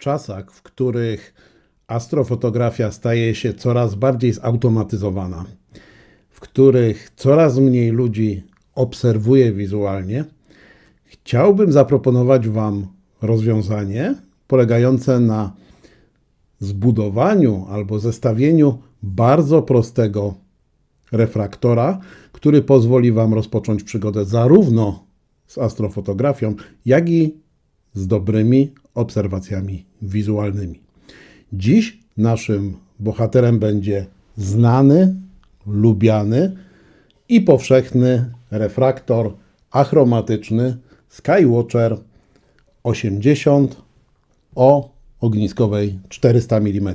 czasach, w których astrofotografia staje się coraz bardziej zautomatyzowana, w których coraz mniej ludzi obserwuje wizualnie, chciałbym zaproponować Wam rozwiązanie polegające na zbudowaniu albo zestawieniu bardzo prostego refraktora, który pozwoli Wam rozpocząć przygodę zarówno z astrofotografią, jak i z dobrymi obserwacjami wizualnymi. Dziś naszym bohaterem będzie znany, lubiany i powszechny refraktor achromatyczny Skywatcher 80 o ogniskowej 400 mm.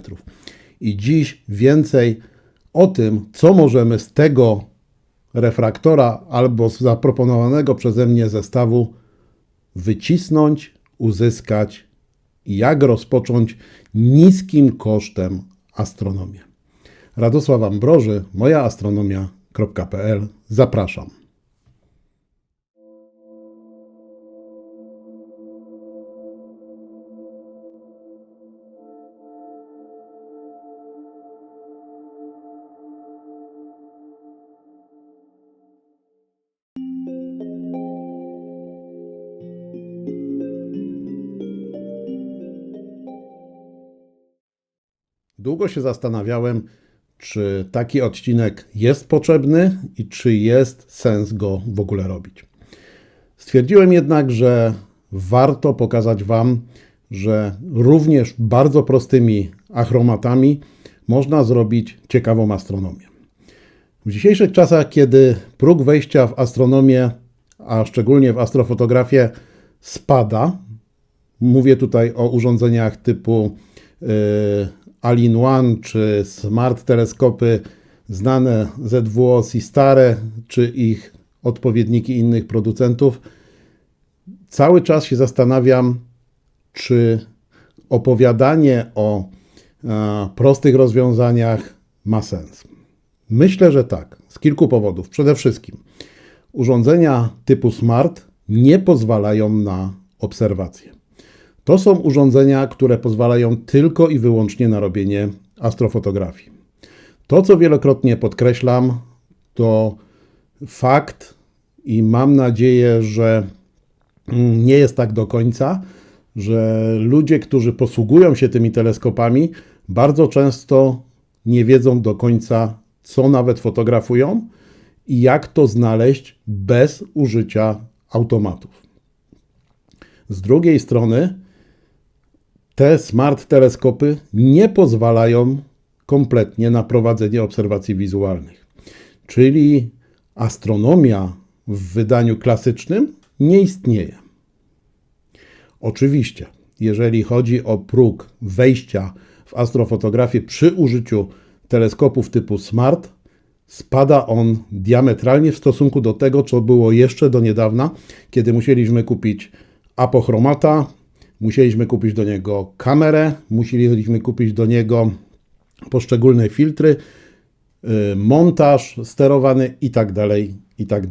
I dziś więcej o tym, co możemy z tego refraktora albo z zaproponowanego przeze mnie zestawu wycisnąć, uzyskać jak rozpocząć niskim kosztem astronomię. Radosław Ambroży, mojaastronomia.pl. Zapraszam. Długo się zastanawiałem, czy taki odcinek jest potrzebny i czy jest sens go w ogóle robić. Stwierdziłem jednak, że warto pokazać Wam, że również bardzo prostymi achromatami można zrobić ciekawą astronomię. W dzisiejszych czasach, kiedy próg wejścia w astronomię, a szczególnie w astrofotografię, spada, mówię tutaj o urządzeniach typu yy, All-in-One czy Smart teleskopy znane ZWO Sistare czy ich odpowiedniki innych producentów, cały czas się zastanawiam, czy opowiadanie o e, prostych rozwiązaniach ma sens. Myślę, że tak, z kilku powodów. Przede wszystkim urządzenia typu smart nie pozwalają na obserwację. To są urządzenia, które pozwalają tylko i wyłącznie na robienie astrofotografii. To, co wielokrotnie podkreślam, to fakt i mam nadzieję, że nie jest tak do końca, że ludzie, którzy posługują się tymi teleskopami, bardzo często nie wiedzą do końca, co nawet fotografują i jak to znaleźć bez użycia automatów. Z drugiej strony, te smart teleskopy nie pozwalają kompletnie na prowadzenie obserwacji wizualnych. Czyli astronomia w wydaniu klasycznym nie istnieje. Oczywiście, jeżeli chodzi o próg wejścia w astrofotografię przy użyciu teleskopów typu SMART, spada on diametralnie w stosunku do tego, co było jeszcze do niedawna, kiedy musieliśmy kupić apochromata, musieliśmy kupić do niego kamerę, musieliśmy kupić do niego poszczególne filtry, y, montaż sterowany i tak dalej, i tak.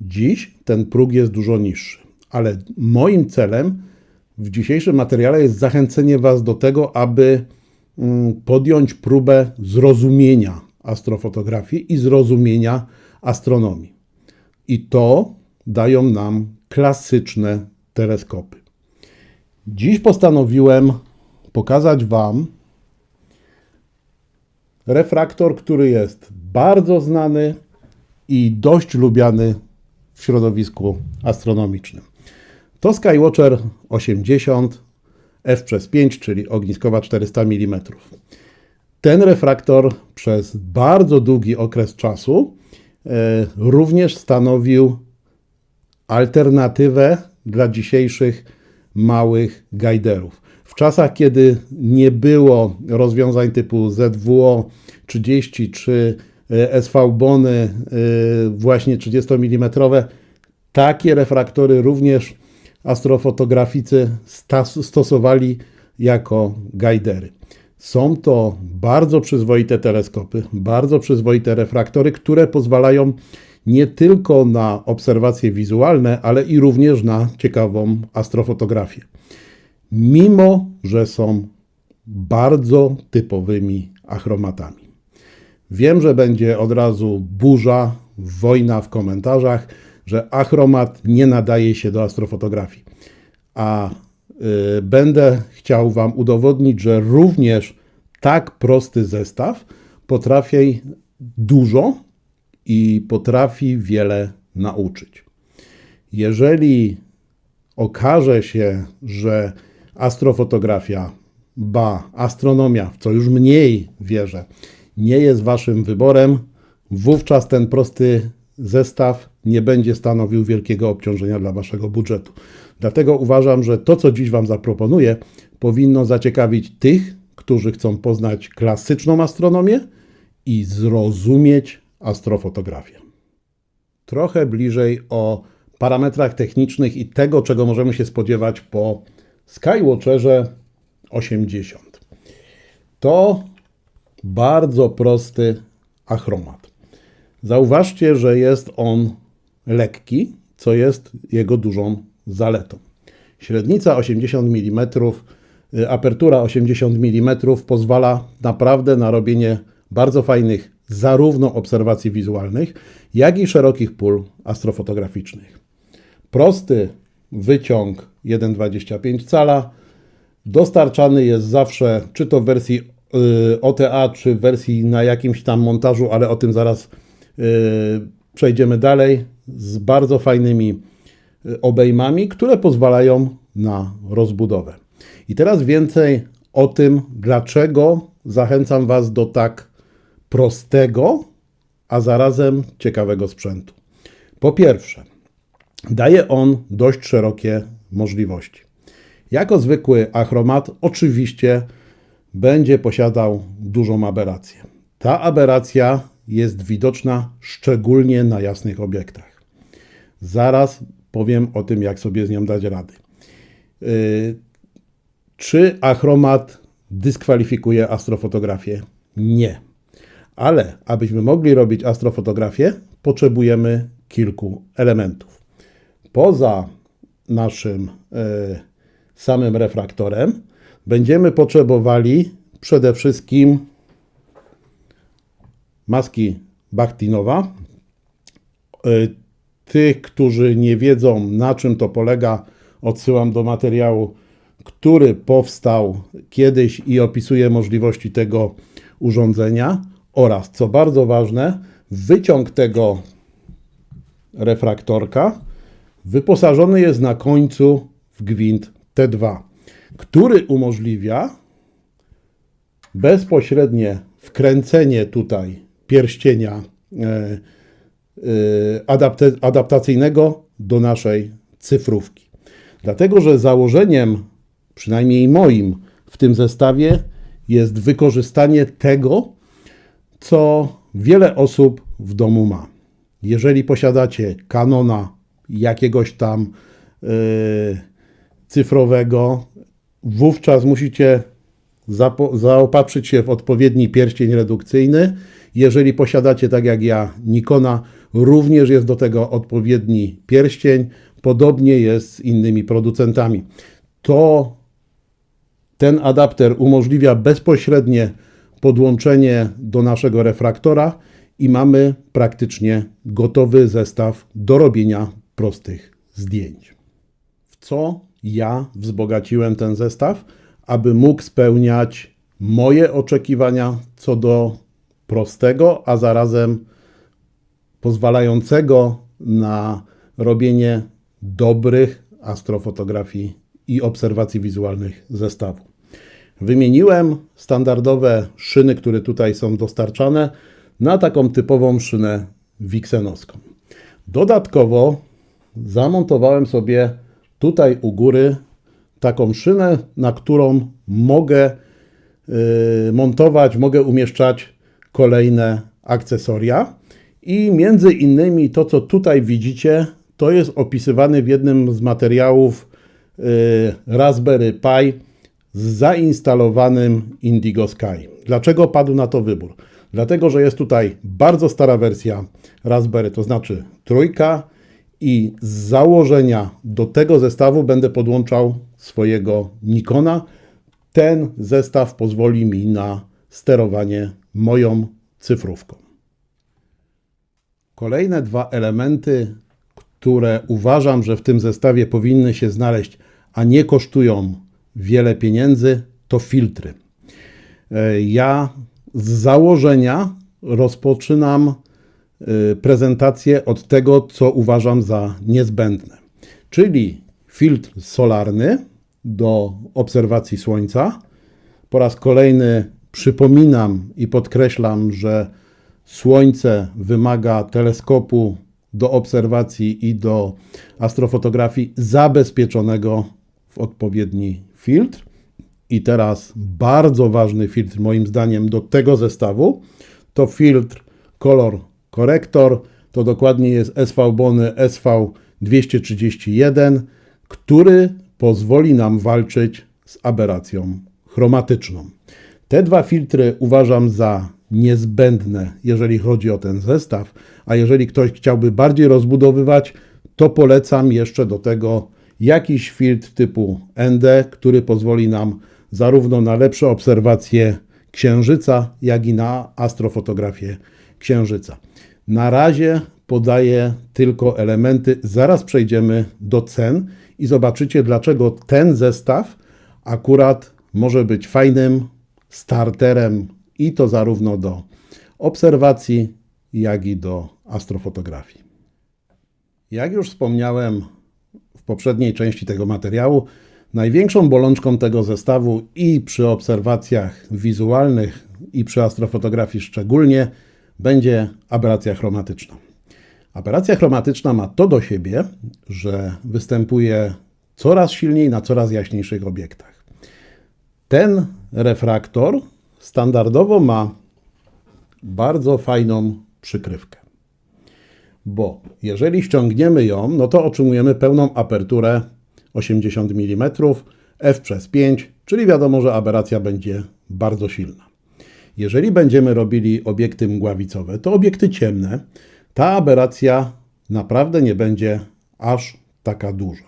Dziś ten próg jest dużo niższy, ale moim celem w dzisiejszym materiale jest zachęcenie Was do tego, aby mm, podjąć próbę zrozumienia astrofotografii i zrozumienia astronomii. I to dają nam klasyczne teleskopy. Dziś postanowiłem pokazać Wam refraktor, który jest bardzo znany i dość lubiany w środowisku astronomicznym. To Skywatcher 80 f przez 5, czyli ogniskowa 400 mm. Ten refraktor przez bardzo długi okres czasu e, również stanowił alternatywę dla dzisiejszych małych gajderów. W czasach, kiedy nie było rozwiązań typu ZWO 30 czy e, SV Bony e, właśnie 30 mm, takie refraktory również astrofotograficy stosowali jako gajdery. Są to bardzo przyzwoite teleskopy, bardzo przyzwoite refraktory, które pozwalają nie tylko na obserwacje wizualne, ale i również na ciekawą astrofotografię. Mimo że są bardzo typowymi achromatami. Wiem, że będzie od razu burza, wojna w komentarzach, że achromat nie nadaje się do astrofotografii. A y, będę chciał Wam udowodnić, że również tak prosty zestaw potrafi dużo i potrafi wiele nauczyć. Jeżeli okaże się, że astrofotografia, ba, astronomia, w co już mniej wierzę, nie jest Waszym wyborem, wówczas ten prosty zestaw nie będzie stanowił wielkiego obciążenia dla Waszego budżetu. Dlatego uważam, że to, co dziś Wam zaproponuję, powinno zaciekawić tych, którzy chcą poznać klasyczną astronomię i zrozumieć astrofotografię. Trochę bliżej o parametrach technicznych i tego, czego możemy się spodziewać po Skywatcherze 80. To bardzo prosty achromat. Zauważcie, że jest on lekki, co jest jego dużą zaletą. Średnica 80 mm, apertura 80 mm pozwala naprawdę na robienie bardzo fajnych zarówno obserwacji wizualnych, jak i szerokich pól astrofotograficznych. Prosty wyciąg 1,25 cala dostarczany jest zawsze, czy to w wersji y, OTA, czy w wersji na jakimś tam montażu, ale o tym zaraz y, przejdziemy dalej, z bardzo fajnymi y, obejmami, które pozwalają na rozbudowę. I teraz więcej o tym, dlaczego zachęcam Was do tak prostego, a zarazem ciekawego sprzętu. Po pierwsze, daje on dość szerokie możliwości. Jako zwykły achromat, oczywiście będzie posiadał dużą aberrację. Ta aberracja jest widoczna szczególnie na jasnych obiektach. Zaraz powiem o tym, jak sobie z nią dać rady. Yy, czy achromat dyskwalifikuje astrofotografię? Nie. Ale abyśmy mogli robić astrofotografię, potrzebujemy kilku elementów. Poza naszym e, samym refraktorem będziemy potrzebowali przede wszystkim maski Bachtinowa. E, tych, którzy nie wiedzą na czym to polega, odsyłam do materiału, który powstał kiedyś i opisuje możliwości tego urządzenia oraz, co bardzo ważne, wyciąg tego refraktorka wyposażony jest na końcu w gwint T2, który umożliwia bezpośrednie wkręcenie tutaj pierścienia e, e, adaptacyjnego do naszej cyfrówki. Dlatego, że założeniem, przynajmniej moim w tym zestawie, jest wykorzystanie tego, co wiele osób w domu ma. Jeżeli posiadacie kanona jakiegoś tam yy, cyfrowego, wówczas musicie zaopatrzyć się w odpowiedni pierścień redukcyjny. Jeżeli posiadacie, tak jak ja, Nikona, również jest do tego odpowiedni pierścień. Podobnie jest z innymi producentami. To ten adapter umożliwia bezpośrednie podłączenie do naszego refraktora i mamy praktycznie gotowy zestaw do robienia prostych zdjęć. W co ja wzbogaciłem ten zestaw, aby mógł spełniać moje oczekiwania co do prostego, a zarazem pozwalającego na robienie dobrych astrofotografii i obserwacji wizualnych zestawu. Wymieniłem standardowe szyny, które tutaj są dostarczane, na taką typową szynę wiksenowską. Dodatkowo zamontowałem sobie tutaj u góry taką szynę, na którą mogę yy, montować, mogę umieszczać kolejne akcesoria. I między innymi to, co tutaj widzicie, to jest opisywane w jednym z materiałów yy, Raspberry Pi z zainstalowanym Indigo Sky. Dlaczego padł na to wybór? Dlatego, że jest tutaj bardzo stara wersja Raspberry, to znaczy trójka i z założenia do tego zestawu będę podłączał swojego Nikona, ten zestaw pozwoli mi na sterowanie moją cyfrówką. Kolejne dwa elementy, które uważam, że w tym zestawie powinny się znaleźć, a nie kosztują wiele pieniędzy, to filtry. E, Ja z założenia rozpoczynam y, prezentację od tego, co uważam za niezbędne, czyli filtr solarny do obserwacji Słońca. Po raz kolejny przypominam i podkreślam, że Słońce wymaga teleskopu do obserwacji i do astrofotografii zabezpieczonego w odpowiedni filtr. I teraz bardzo ważny filtr, moim zdaniem, do tego zestawu to filtr Color Corrector. To dokładnie jest SV Bony SV231, który pozwoli nam walczyć z aberracją chromatyczną. Te dwa filtry uważam za niezbędne, jeżeli chodzi o ten zestaw, a jeżeli ktoś chciałby bardziej rozbudowywać, to polecam jeszcze do tego jakiś filtr typu ND, który pozwoli nam zarówno na lepsze obserwacje Księżyca, jak i na astrofotografię Księżyca. Na razie podaję tylko elementy, zaraz przejdziemy do cen i zobaczycie, dlaczego ten zestaw akurat może być fajnym starterem i to zarówno do obserwacji, jak i do astrofotografii. Jak już wspomniałem w poprzedniej części tego materiału, największą bolączką tego zestawu i przy obserwacjach wizualnych, i przy astrofotografii szczególnie, będzie aberracja chromatyczna. Aberracja chromatyczna ma to do siebie, że występuje coraz silniej na coraz jaśniejszych obiektach. Ten refraktor standardowo ma bardzo fajną przykrywkę. Bo jeżeli ściągniemy ją, no to otrzymujemy pełną aperturę 80 mm f przez 5, czyli wiadomo, że aberracja będzie bardzo silna. Jeżeli będziemy robili obiekty mgławicowe, to obiekty ciemne, ta aberracja naprawdę nie będzie aż taka duża.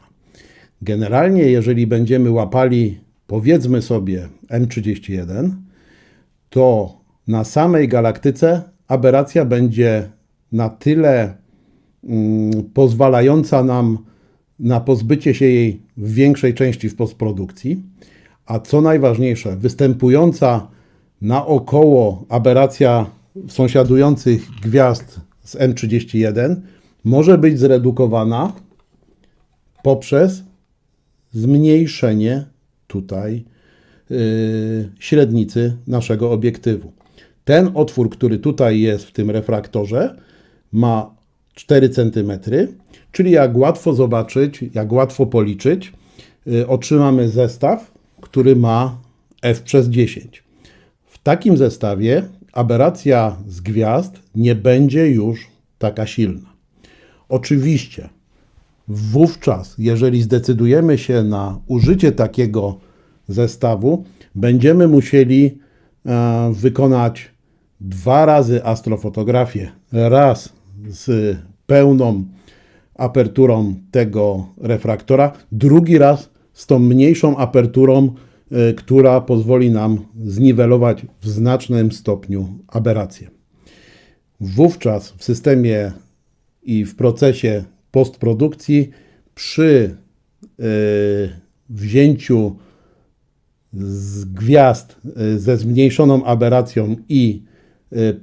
Generalnie, jeżeli będziemy łapali, powiedzmy sobie, M31, to na samej galaktyce aberracja będzie na tyle pozwalająca nam na pozbycie się jej w większej części w postprodukcji, a co najważniejsze, występująca naokoło aberracja sąsiadujących gwiazd z M31 może być zredukowana poprzez zmniejszenie tutaj yy, średnicy naszego obiektywu. Ten otwór, który tutaj jest w tym refraktorze, ma 4 cm, czyli jak łatwo zobaczyć, jak łatwo policzyć, yy, otrzymamy zestaw, który ma f przez 10. W takim zestawie aberracja z gwiazd nie będzie już taka silna. Oczywiście, wówczas, jeżeli zdecydujemy się na użycie takiego zestawu, będziemy musieli e, wykonać dwa razy astrofotografię. Raz z pełną aperturą tego refraktora, drugi raz z tą mniejszą aperturą, y, która pozwoli nam zniwelować w znacznym stopniu aberrację. Wówczas w systemie i w procesie postprodukcji przy y, wzięciu z gwiazd y, ze zmniejszoną aberracją i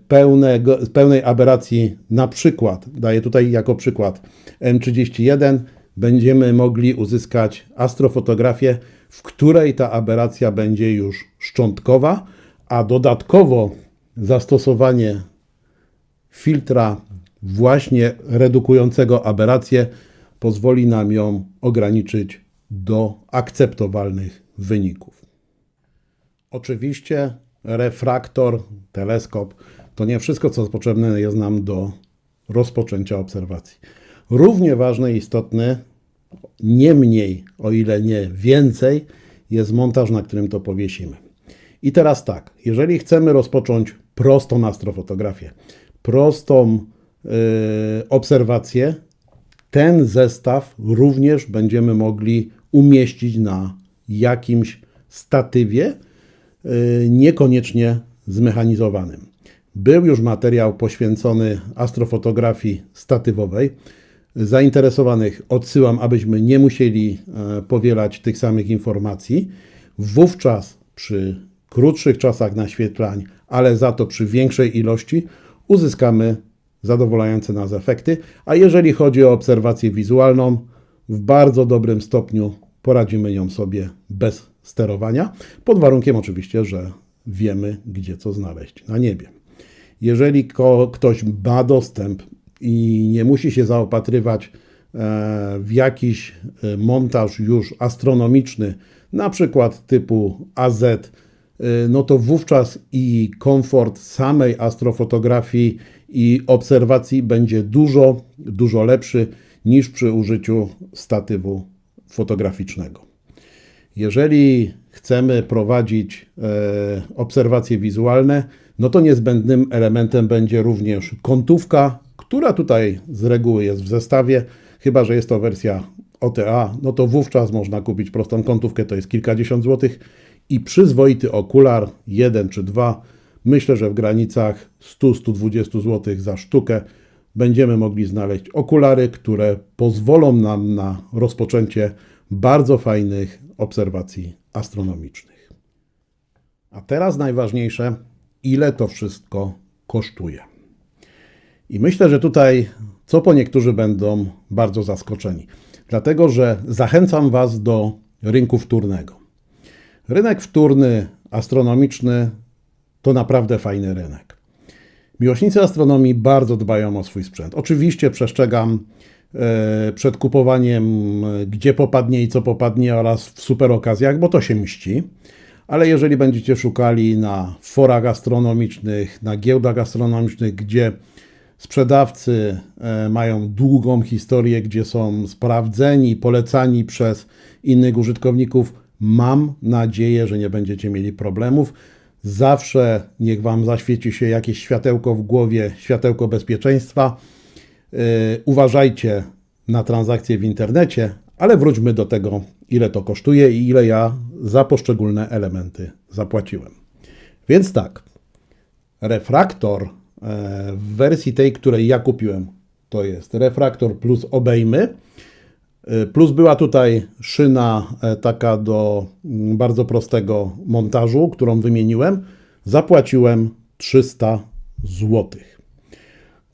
pełnego, pełnej aberracji, na przykład, daję tutaj jako przykład M31, będziemy mogli uzyskać astrofotografię, w której ta aberracja będzie już szczątkowa, a dodatkowo zastosowanie filtra właśnie redukującego aberrację pozwoli nam ją ograniczyć do akceptowalnych wyników. Oczywiście refraktor, teleskop to nie wszystko, co potrzebne jest nam do rozpoczęcia obserwacji. Równie ważny i istotny, nie mniej, o ile nie więcej, jest montaż, na którym to powiesimy. I teraz tak, jeżeli chcemy rozpocząć prostą astrofotografię, prostą yy, obserwację, ten zestaw również będziemy mogli umieścić na jakimś statywie, niekoniecznie zmechanizowanym. Był już materiał poświęcony astrofotografii statywowej. Zainteresowanych odsyłam, abyśmy nie musieli e, powielać tych samych informacji. Wówczas przy krótszych czasach naświetlań, ale za to przy większej ilości uzyskamy zadowalające nas efekty. A jeżeli chodzi o obserwację wizualną, w bardzo dobrym stopniu poradzimy ją sobie bez sterowania, pod warunkiem oczywiście, że wiemy, gdzie co znaleźć na niebie. Jeżeli ktoś ma dostęp i nie musi się zaopatrywać e, w jakiś e, montaż już astronomiczny, na przykład typu AZ, e, no to wówczas i komfort samej astrofotografii i obserwacji będzie dużo, dużo lepszy niż przy użyciu statywu fotograficznego. Jeżeli chcemy prowadzić obserwacje wizualne, no to niezbędnym elementem będzie również kątówka, która tutaj z reguły jest w zestawie, chyba że jest to wersja OTA, no to wówczas można kupić prostą kątówkę, to jest kilkadziesiąt złotych. I przyzwoity okular, jeden czy dwa, myślę, że w granicach 100-120 zł za sztukę będziemy mogli znaleźć okulary, które pozwolą nam na rozpoczęcie bardzo fajnych obserwacji astronomicznych. A teraz najważniejsze, ile to wszystko kosztuje. I myślę, że tutaj co po niektórzy będą bardzo zaskoczeni, dlatego że zachęcam Was do rynku wtórnego. Rynek wtórny, astronomiczny to naprawdę fajny rynek. Miłośnicy astronomii bardzo dbają o swój sprzęt. Oczywiście przestrzegam przed kupowaniem, gdzie popadnie i co popadnie, oraz w super okazjach, bo to się mści ale jeżeli będziecie szukali na forach gastronomicznych, na giełdach gastronomicznych, gdzie sprzedawcy e, mają długą historię, gdzie są sprawdzeni, polecani przez innych użytkowników, mam nadzieję, że nie będziecie mieli problemów. Zawsze niech Wam zaświeci się jakieś światełko w głowie, światełko bezpieczeństwa. E, uważajcie na transakcje w internecie, ale wróćmy do tego, ile to kosztuje i ile ja za poszczególne elementy zapłaciłem. Więc tak, refraktor e, w wersji tej, której ja kupiłem, to jest refraktor plus obejmy. E, plus była tutaj szyna e, taka do mm, bardzo prostego montażu, którą wymieniłem. Zapłaciłem 300 zł.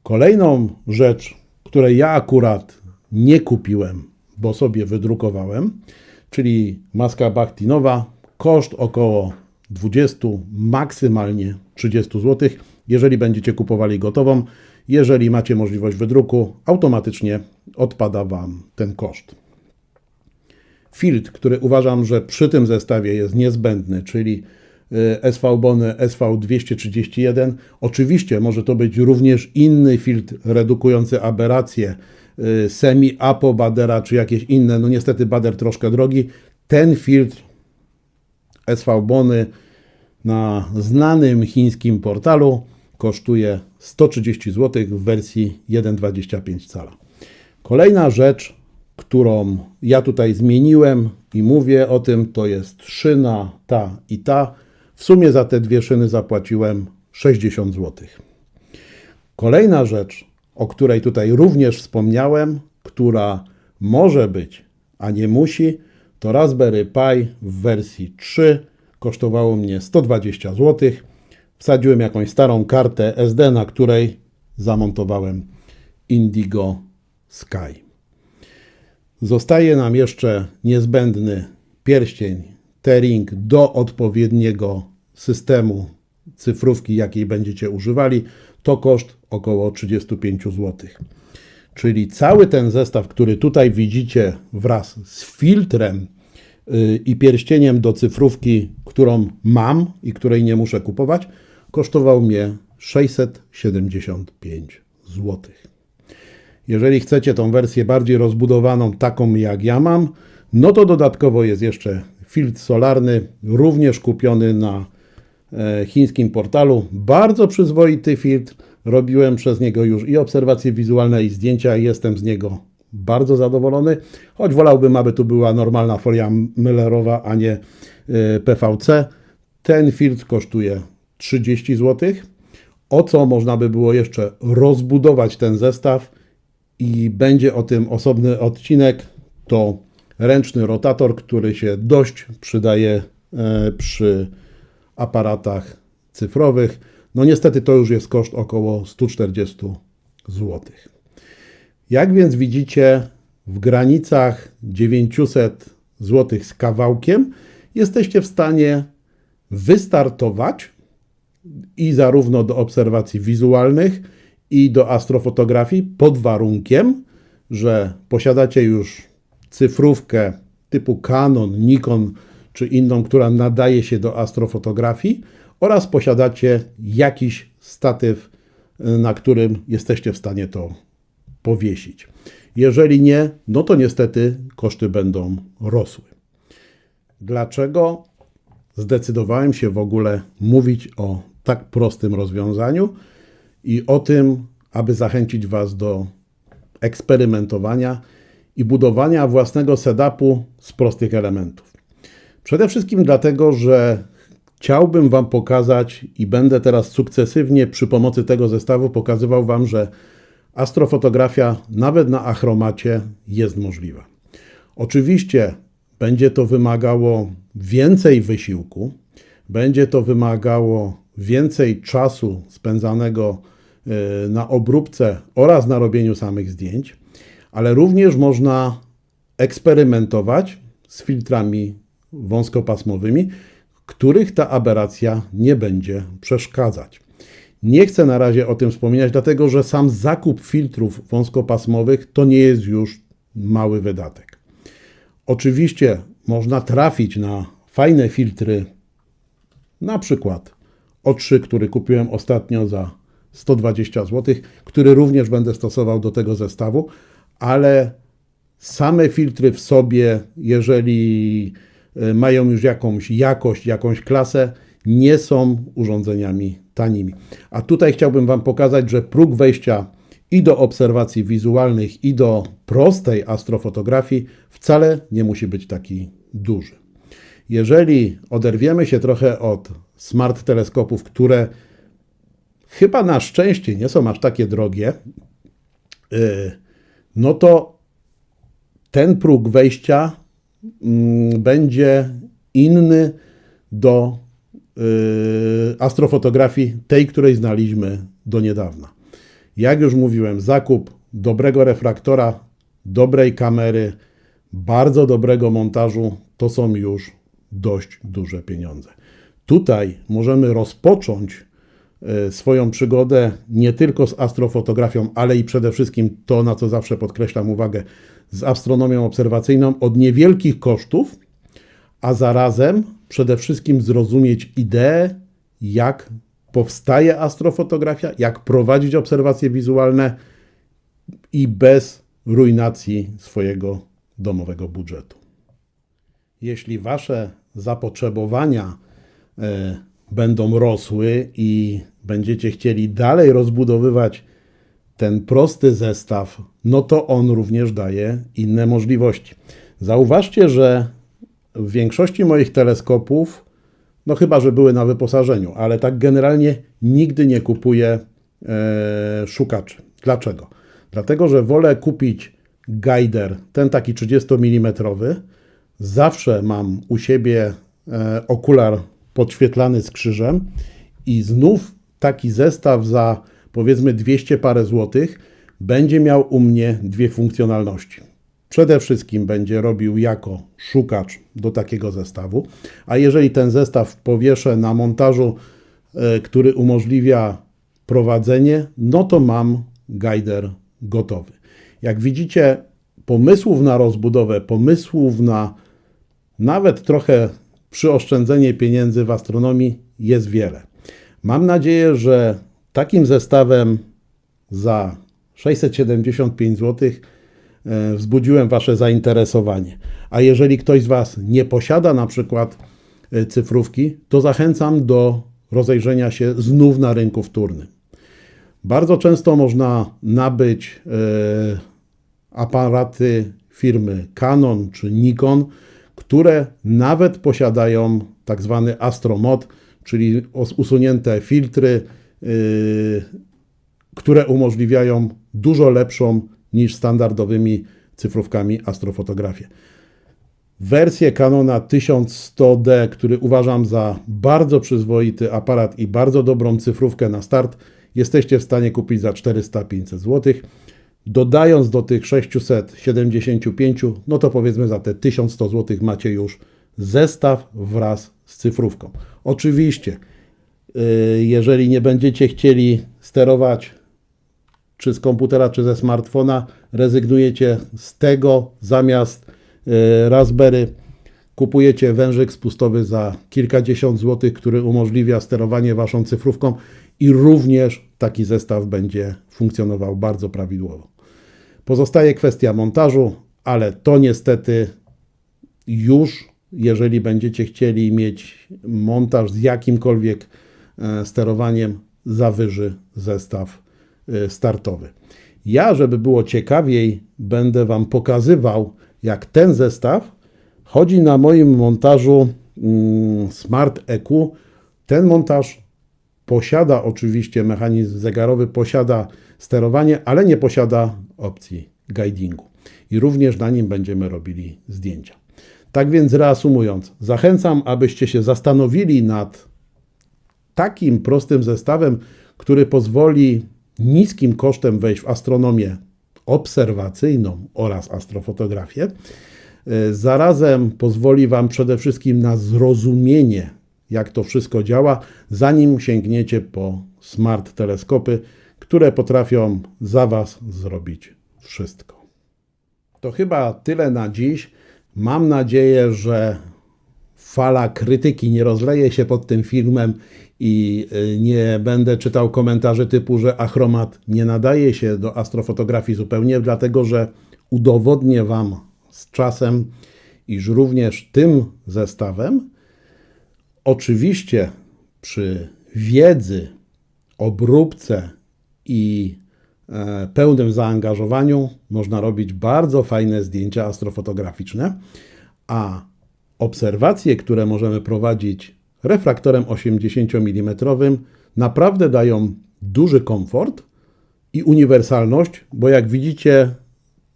Kolejną rzecz, której ja akurat nie kupiłem, bo sobie wydrukowałem, czyli maska baktinowa, koszt około 20, maksymalnie 30 zł. Jeżeli będziecie kupowali gotową, jeżeli macie możliwość wydruku, automatycznie odpada Wam ten koszt. Filtr, który uważam, że przy tym zestawie jest niezbędny, czyli SV Bony SV231. Oczywiście może to być również inny filtr redukujący aberracje, Y, semi Apo Badera czy jakieś inne, no niestety Bader troszkę drogi. Ten filtr SV Bony na znanym chińskim portalu kosztuje 130 zł w wersji 1,25 cala. Kolejna rzecz, którą ja tutaj zmieniłem i mówię o tym, to jest szyna ta i ta. W sumie za te dwie szyny zapłaciłem 60 zł. Kolejna rzecz, o której tutaj również wspomniałem, która może być, a nie musi, to Raspberry Pi w wersji 3 kosztowało mnie 120 zł. Wsadziłem jakąś starą kartę SD, na której zamontowałem Indigo Sky. Zostaje nam jeszcze niezbędny pierścień T-Ring do odpowiedniego systemu cyfrówki, jakiej będziecie używali to koszt około 35 zł. Czyli cały ten zestaw, który tutaj widzicie wraz z filtrem y, i pierścieniem do cyfrówki, którą mam i której nie muszę kupować, kosztował mnie 675 zł. Jeżeli chcecie tą wersję bardziej rozbudowaną, taką jak ja mam, no to dodatkowo jest jeszcze filtr solarny, również kupiony na E, chińskim portalu. Bardzo przyzwoity filtr. Robiłem przez niego już i obserwacje wizualne, i zdjęcia, i jestem z niego bardzo zadowolony. Choć wolałbym, aby tu była normalna folia myllerowa, a nie y, PVC. Ten filtr kosztuje 30 zł. O co można by było jeszcze rozbudować ten zestaw i będzie o tym osobny odcinek, to ręczny rotator, który się dość przydaje e, przy aparatach cyfrowych. No niestety to już jest koszt około 140 zł. Jak więc widzicie, w granicach 900 zł z kawałkiem jesteście w stanie wystartować i zarówno do obserwacji wizualnych, i do astrofotografii pod warunkiem, że posiadacie już cyfrówkę typu Canon, Nikon czy inną, która nadaje się do astrofotografii oraz posiadacie jakiś statyw, na którym jesteście w stanie to powiesić. Jeżeli nie, no to niestety koszty będą rosły. Dlaczego zdecydowałem się w ogóle mówić o tak prostym rozwiązaniu i o tym, aby zachęcić Was do eksperymentowania i budowania własnego setupu z prostych elementów? Przede wszystkim dlatego, że chciałbym Wam pokazać i będę teraz sukcesywnie przy pomocy tego zestawu pokazywał Wam, że astrofotografia nawet na achromacie jest możliwa. Oczywiście będzie to wymagało więcej wysiłku, będzie to wymagało więcej czasu spędzanego e, na obróbce oraz na robieniu samych zdjęć, ale również można eksperymentować z filtrami wąskopasmowymi, których ta aberracja nie będzie przeszkadzać. Nie chcę na razie o tym wspominać, dlatego że sam zakup filtrów wąskopasmowych to nie jest już mały wydatek. Oczywiście można trafić na fajne filtry, na przykład O3, który kupiłem ostatnio za 120 zł, który również będę stosował do tego zestawu, ale same filtry w sobie, jeżeli e, mają już jakąś jakość, jakąś klasę, nie są urządzeniami tanimi. A tutaj chciałbym Wam pokazać, że próg wejścia i do obserwacji wizualnych, i do prostej astrofotografii wcale nie musi być taki duży. Jeżeli oderwiemy się trochę od smart teleskopów, które chyba na szczęście nie są aż takie drogie, y, no to ten próg wejścia mm, będzie inny do y, astrofotografii, tej, której znaliśmy do niedawna. Jak już mówiłem, zakup dobrego refraktora, dobrej kamery, bardzo dobrego montażu to są już dość duże pieniądze. Tutaj możemy rozpocząć swoją przygodę nie tylko z astrofotografią, ale i przede wszystkim to, na co zawsze podkreślam uwagę, z astronomią obserwacyjną od niewielkich kosztów, a zarazem przede wszystkim zrozumieć ideę, jak powstaje astrofotografia, jak prowadzić obserwacje wizualne i bez ruinacji swojego domowego budżetu. Jeśli Wasze zapotrzebowania e, będą rosły i będziecie chcieli dalej rozbudowywać ten prosty zestaw, no to on również daje inne możliwości. Zauważcie, że w większości moich teleskopów, no chyba, że były na wyposażeniu, ale tak generalnie nigdy nie kupuję e, szukaczy. Dlaczego? Dlatego, że wolę kupić guider, ten taki 30 mm, zawsze mam u siebie e, okular podświetlany z krzyżem i znów taki zestaw za powiedzmy 200 parę złotych będzie miał u mnie dwie funkcjonalności. Przede wszystkim będzie robił jako szukacz do takiego zestawu, a jeżeli ten zestaw powieszę na montażu, e, który umożliwia prowadzenie, no to mam guider gotowy. Jak widzicie, pomysłów na rozbudowę, pomysłów na nawet trochę przyoszczędzenie pieniędzy w astronomii jest wiele. Mam nadzieję, że takim zestawem za 675 zł e, wzbudziłem Wasze zainteresowanie. A jeżeli ktoś z Was nie posiada na przykład e, cyfrówki, to zachęcam do rozejrzenia się znów na rynku wtórnym. Bardzo często można nabyć e, aparaty firmy Canon czy Nikon, które nawet posiadają tak zwany astromod, czyli usunięte filtry, yy, które umożliwiają dużo lepszą niż standardowymi cyfrówkami astrofotografię. Wersję Canona 1100D, który uważam za bardzo przyzwoity aparat i bardzo dobrą cyfrówkę na start, jesteście w stanie kupić za 400-500 zł. Dodając do tych 675, no to powiedzmy za te 1100 zł macie już zestaw wraz z cyfrówką. Oczywiście, yy, jeżeli nie będziecie chcieli sterować czy z komputera, czy ze smartfona, rezygnujecie z tego zamiast e, Raspberry. Kupujecie wężyk spustowy za kilkadziesiąt złotych, który umożliwia sterowanie waszą cyfrówką i również taki zestaw będzie funkcjonował bardzo prawidłowo. Pozostaje kwestia montażu, ale to niestety już, jeżeli będziecie chcieli mieć montaż z jakimkolwiek e, sterowaniem, zawyży zestaw e, startowy. Ja, żeby było ciekawiej, będę Wam pokazywał, jak ten zestaw chodzi na moim montażu mm, Smart EQ. Ten montaż posiada oczywiście mechanizm zegarowy, posiada sterowanie, ale nie posiada opcji guidingu. I również na nim będziemy robili zdjęcia. Tak więc reasumując, zachęcam, abyście się zastanowili nad takim prostym zestawem, który pozwoli niskim kosztem wejść w astronomię obserwacyjną oraz astrofotografię. Zarazem pozwoli Wam przede wszystkim na zrozumienie, jak to wszystko działa, zanim sięgniecie po smart teleskopy, które potrafią za Was zrobić wszystko. To chyba tyle na dziś. Mam nadzieję, że fala krytyki nie rozleje się pod tym filmem i y, nie będę czytał komentarzy typu, że achromat nie nadaje się do astrofotografii zupełnie, dlatego że udowodnię Wam z czasem, iż również tym zestawem, oczywiście przy wiedzy, obróbce i e, pełnym zaangażowaniu można robić bardzo fajne zdjęcia astrofotograficzne, a obserwacje, które możemy prowadzić refraktorem 80 mm, naprawdę dają duży komfort i uniwersalność, bo jak widzicie,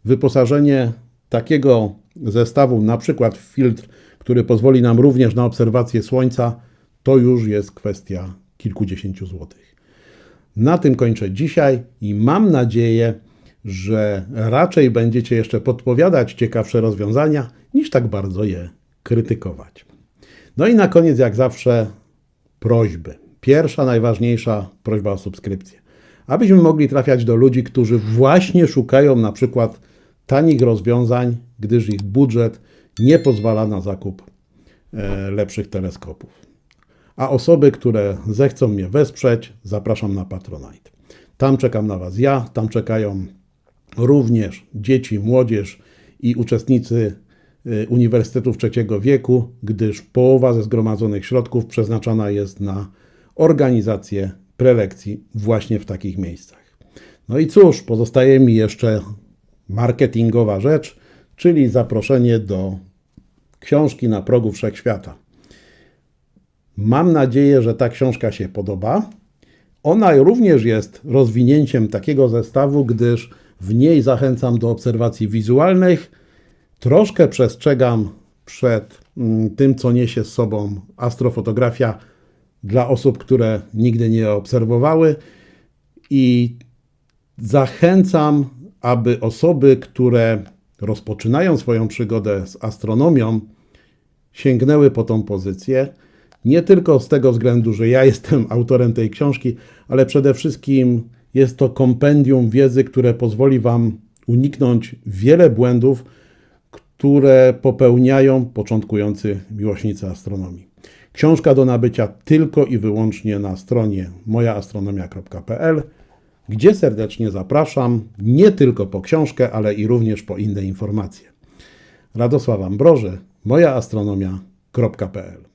wyposażenie takiego zestawu, na przykład w filtr, który pozwoli nam również na obserwację Słońca, to już jest kwestia kilkudziesięciu złotych. Na tym kończę dzisiaj i mam nadzieję, że raczej będziecie jeszcze podpowiadać ciekawsze rozwiązania, niż tak bardzo je krytykować. No i na koniec, jak zawsze, prośby. Pierwsza, najważniejsza prośba o subskrypcję. Abyśmy mogli trafiać do ludzi, którzy właśnie szukają na przykład tanich rozwiązań, gdyż ich budżet nie pozwala na zakup e, lepszych teleskopów. A osoby, które zechcą mnie wesprzeć, zapraszam na Patronite. Tam czekam na Was ja, tam czekają również dzieci, młodzież i uczestnicy y, uniwersytetów trzeciego wieku, gdyż połowa ze zgromadzonych środków przeznaczana jest na organizację prelekcji właśnie w takich miejscach. No i cóż, pozostaje mi jeszcze marketingowa rzecz, czyli zaproszenie do książki na progu wszechświata. Mam nadzieję, że ta książka się podoba. Ona również jest rozwinięciem takiego zestawu, gdyż w niej zachęcam do obserwacji wizualnych. Troszkę przestrzegam przed mm, tym, co niesie z sobą astrofotografia dla osób, które nigdy nie obserwowały i zachęcam, aby osoby, które rozpoczynają swoją przygodę z astronomią, sięgnęły po tą pozycję. Nie tylko z tego względu, że ja jestem autorem tej książki, ale przede wszystkim jest to kompendium wiedzy, które pozwoli Wam uniknąć wiele błędów, które popełniają początkujący miłośnicy astronomii. Książka do nabycia tylko i wyłącznie na stronie mojaastronomia.pl, gdzie serdecznie zapraszam nie tylko po książkę, ale i również po inne informacje. Radosław Ambroży, mojaastronomia.pl